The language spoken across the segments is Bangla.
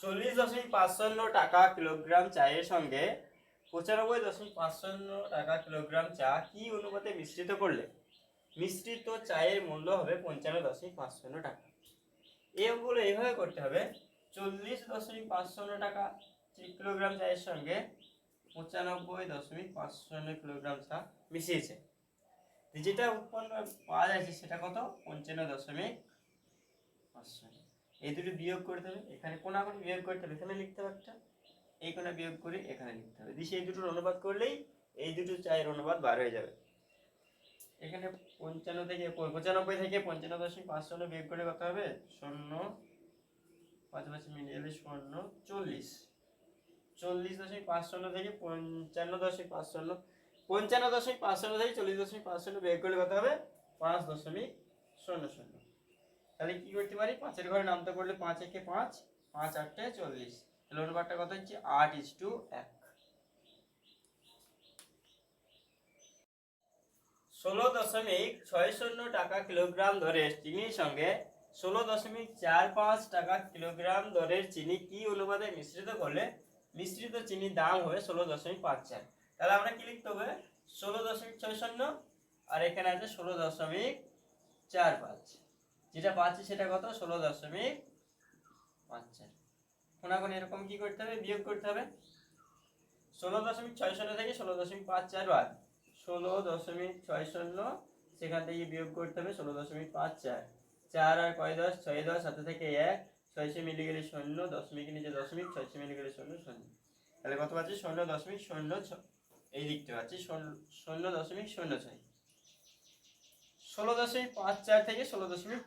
চল্লিশ দশমিক পাঁচশান্ন টাকা কিলোগ্রাম চায়ের সঙ্গে পঁচানব্বই দশমিক পাঁচশান্ন টাকা কিলোগ্রাম চা কি অনুপাতে মিশ্রিত করলে? মিশ্রিত চায়ের মূল্য হবে পঞ্চান্ন দশমিক পাঁচশান্ন টাকা। অঙ্কগুলো এইভাবে করতে হবে। চল্লিশ দশমিক পাঁচশান্ন টাকা কিলোগ্রাম চায়ের সঙ্গে পঁচানব্বই দশমিক পাঁচশান্ন কিলোগ্রাম চা মিশিয়েছে। যেটা উৎপন্ন পাওয়া যাচ্ছে সেটা কত? পঞ্চান্ন দশমিক পাঁচশান্ন এই দুটো বিয়োগ করতে হবে এখানে কোনাকুনি বিয়োগ করতে হবে? এখানে লিখতে হবে একটা। এই কোনা বিয়োগ করে এখানে লিখতে হবে। দিয়ে এই দুটোর অনুপাত করলেই এই দুটো চায়ের অনুপাত বার হয়ে যাবে। এখানে পঞ্চান্ন থেকে পঁচানব্বই থেকে পঞ্চান্ন দশমিক পাঁচশান্ন বিয়োগ করে কত হবে? শূন্য পাঁচ পাঁচ মিলিয়ে গেলে শূন্য চল্লিশ। চল্লিশ দশমিক পাঁচশান্ন থেকে পঞ্চান্ন দশমিক পাঁচশান্ন পঞ্চান্ন দশমিক পাঁচশান্ন থেকে চল্লিশ দশমিক পাঁচশান্ন বিয়োগ করলে কত হবে? পাঁচ দশমিক শূন্য শূন্য। তাহলে কি করতে পারি? পাঁচের ঘরে নামতে করলে পাঁচ একে পাঁচ পাঁচ আটটে চল্লিশ। তাহলে অনুপাতটা কত হচ্ছে? আট ইস টু এক। ষোলো দশমিক ছয় শূন্য টাকা কিলোগ্রাম দরের চিনির সঙ্গে ষোলো দশমিক চার পাঁচ টাকা কিলোগ্রাম দরের চিনি কি অনুপাতে মিশ্রিত করলে মিশ্রিত চিনির দাম হবে ষোলো দশমিক পাঁচ চার? তাহলে আমরা কি লিখতে হবে? ষোলো দশমিক ছয় শূন্য, আর এখানে আছে ষোলো দশমিক চার পাঁচ। যেটা পাচ্ছি সেটা কত? ষোলো দশমিক পাঁচ চার। এখন এরকম কি করতে হবে? বিয়োগ করতে হবে। ষোলো দশমিক ছয় শূন্য থেকে ষোলো দশমিক পাঁচ চার বাদ। ষোলো দশমিক ছয় শূন্য সেখান থেকে বিয়োগ করতে হবে ষোলো দশমিক পাঁচ চার। চার আর কয় দশ? ছয় দশ। সাথে থেকে এক। ছয়শো মিলে গেলে শূন্য। দশমিক নিচে দশমিক, ছয়শো মিলে গেলে শূন্য শূন্য। তাহলে কত পাচ্ছি? শূন্য দশমিক শূন্য ছ- এই দিকটা পাচ্ছি। শূন্য দশমিক শূন্য ছয়। ষোলো দশমিক পাঁচ চার থেকে ষোলো দশমিক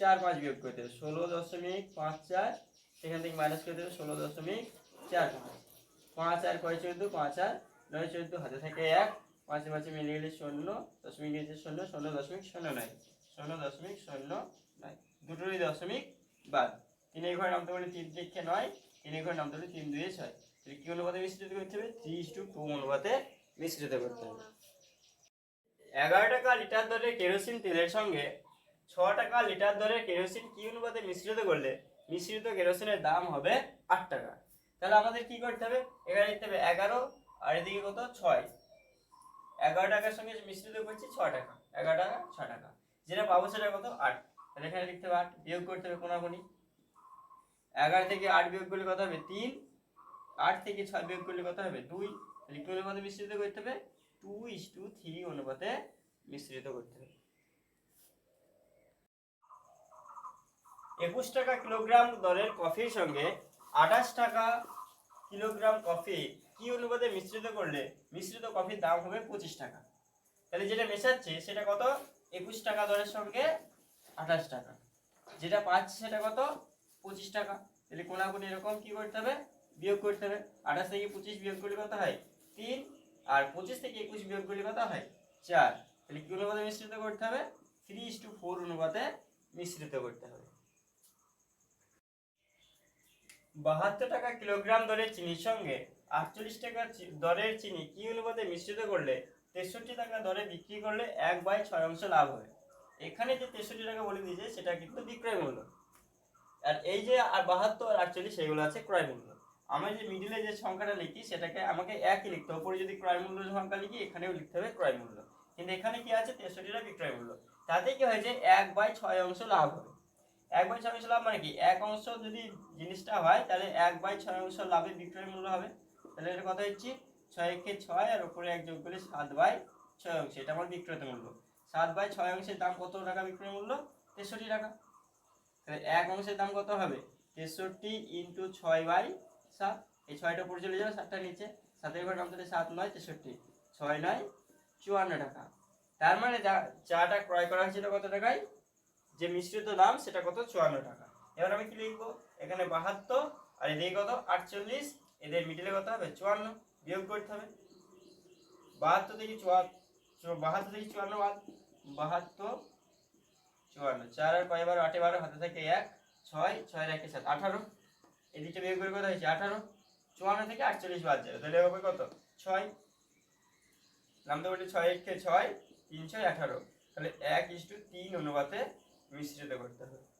চার পাঁচ বিয়োগ করতে হবে ষোলো দশমিক পাঁচ চার সেখান থেকে মাইনাস করতে হবে ষোলো দশমিক চার পাঁচ। আর কয় চোদ্দ? পাঁচ আর নয় চোদ্দ হাতে থেকে এক, পাঁচে পাঁচে মিলে গেলে শূন্য দশমিক নিচে শূন্য শূন্য দশমিক শূন্য নয় শূন্য দশমিক শূন্য নয়, দুটোরই দশমিক বাদ তিন ঘরে নামতে পারলে তিন দিকে নয় তিন ঘরে নামতে পারলে তিন দুয়ে ছয়। তাহলে কি অনুপাতে মিশ্রিত করতে হবে? থ্রি টু টু অনুপাতে মিশ্রিত করতে হবে। এগারো টাকা লিটার দরে কেরোসিন তেলের সঙ্গে ছ টাকা লিটার দরে কেরোসিন কি অনুপাতে মিশ্রিত করলে মিশ্রিত কেরোসিনের দাম হবে আট টাকা? তাহলে আমাদের কি করতে হবে? এখানে লিখতে হবে এগারো, আর এদিকে কত? ছয়। এগারো টাকার সঙ্গে মিশ্রিত করছি, ছ টাকা। এগারো টাকা, ছ টাকা। যেটা পাবো সেটা কত? আট। তাহলে এখানে লিখতে হবে আট। বিয়োগ করতে হবে কোনাকুনি এগারো থেকে আট বিয়োগ করলে কত হবে? তিন। আট থেকে ছয় বিয়োগ করলে কত হবে? দুই। তাহলে কি অনুপাতে মিশ্রিত করতে হবে? টু ইস টু থ্রি অনুপাতে মিশ্রিত করতে হবে। একুশ টাকা কিলোগ্রাম দরের কফির সঙ্গে আঠাশ টাকা কিলোগ্রাম কফি কি অনুপাতে মিশ্রিত করলে মিশ্রিত কফির দাম হবে পঁচিশ টাকা? তাহলে যেটা মেশাচ্ছে সেটা কত? একুশ টাকা দরের সঙ্গে আঠাশ টাকা। যেটা পাচ্ছি সেটা কত? পঁচিশ টাকা। তাহলে কোনাকুনি এরকম কি করতে হবে? বিয়োগ করতে হবে। আঠাশ থেকে পঁচিশ বিয়োগ করলে কত হয়? তিন। আর পঁচিশ থেকে একুশ বিয়োগ করলে কত হয়? চার। তাহলে কি অনুপাতে মিশ্রিত করতে হবে? থ্রি ইস টু ফোর অনুপাতে মিশ্রিত করতে হবে। বাহাত্তর টাকা কিলোগ্রাম দরের চিনির সঙ্গে আটচল্লিশ টাকা দরের চিনি কি অনুপাতে মিশ্রিত করলে তেষট্টি টাকা দরে বিক্রি করলে এক বাই ছয় অংশ লাভ হবে এখানে যে তেষট্টি টাকা বলে দিয়েছে, সেটা কিন্তু বিক্রয় মূল্য। আর এই যে আর বাহাত্তর আর আটচল্লিশ সেগুলো আছে ক্রয় মূল্য। আমি যে মিডিলে যে সংখ্যাটা লিখি, সেটাকে আমাকে একই লিখতে হবে। উপরে যদি ক্রয় মূল্য সংখ্যা লিখি, এখানেও লিখতে হবে ক্রয় মূল্য। কিন্তু এখানে কি আছে? তেষট্টিটা বিক্রয় মূল্য। তাতে কি হয়েছে এক বাই ছয় অংশ লাভ হবে এক বাই ছয় অংশ লাভ মানে কি? এক অংশ যদি জিনিসটা হয়, তাহলে এক বাই ছয় অংশ লাভের বিক্রয় মূল্য হবে। তাহলে এটা কথা হচ্ছে ছয় একে ছয় আর উপরে এক যোগ করলে সাত বাই ছয় অংশ। এটা আমার বিক্রয় মূল্য। সাত বাই ছয় অংশের দাম কত টাকা বিক্রয় মূল্য? তেষট্টি টাকা। তাহলে এক অংশের দাম কত হবে? তেষট্টি ইন্টু ছয় বাই সাত। এই ছয়টা উপরে চলে যাবে সাতটা নিচে। সাতের ঘর নাম তাহলে সাত নয়, তেষট্টি। ছয় নয়, চুয়ান্ন টাকা। তার মানে চাটা ক্রয় করা হয়েছিল কত টাকায়? যে মিশ্রিত দাম, সেটা কত? চুয়ান্ন টাকা। এবার আমি কি লিখব? এখানে বাহাত্তর, আর এদিকে কত? আটচল্লিশ। এদের মিডিলে কত হবে? চুয়ান্ন। বিয়োগ করতে হবে। বাহাত্তর থেকে চুয়ান্ন বাহাত্তর থেকে চুয়ান্ন বাদ। বাহাত্তর, চুয়ান্ন। চার আর কয় বারো, আটে বারো, হাতে থাকে এক, ছয় ছয় একে সাত, আঠারো। এদিকে বিয়োগ করে কত হয়েছে? আঠারো। চুয়ান্ন থেকে আটচল্লিশ বাদ যাবে। তাহলে হবে কত? ছয়। নামতে বলি ছয় একে ছয়, তিন ছয় আঠারো। তাহলে এক ইস টু তিন অনুপাতে মিশ্রিত করতে হবে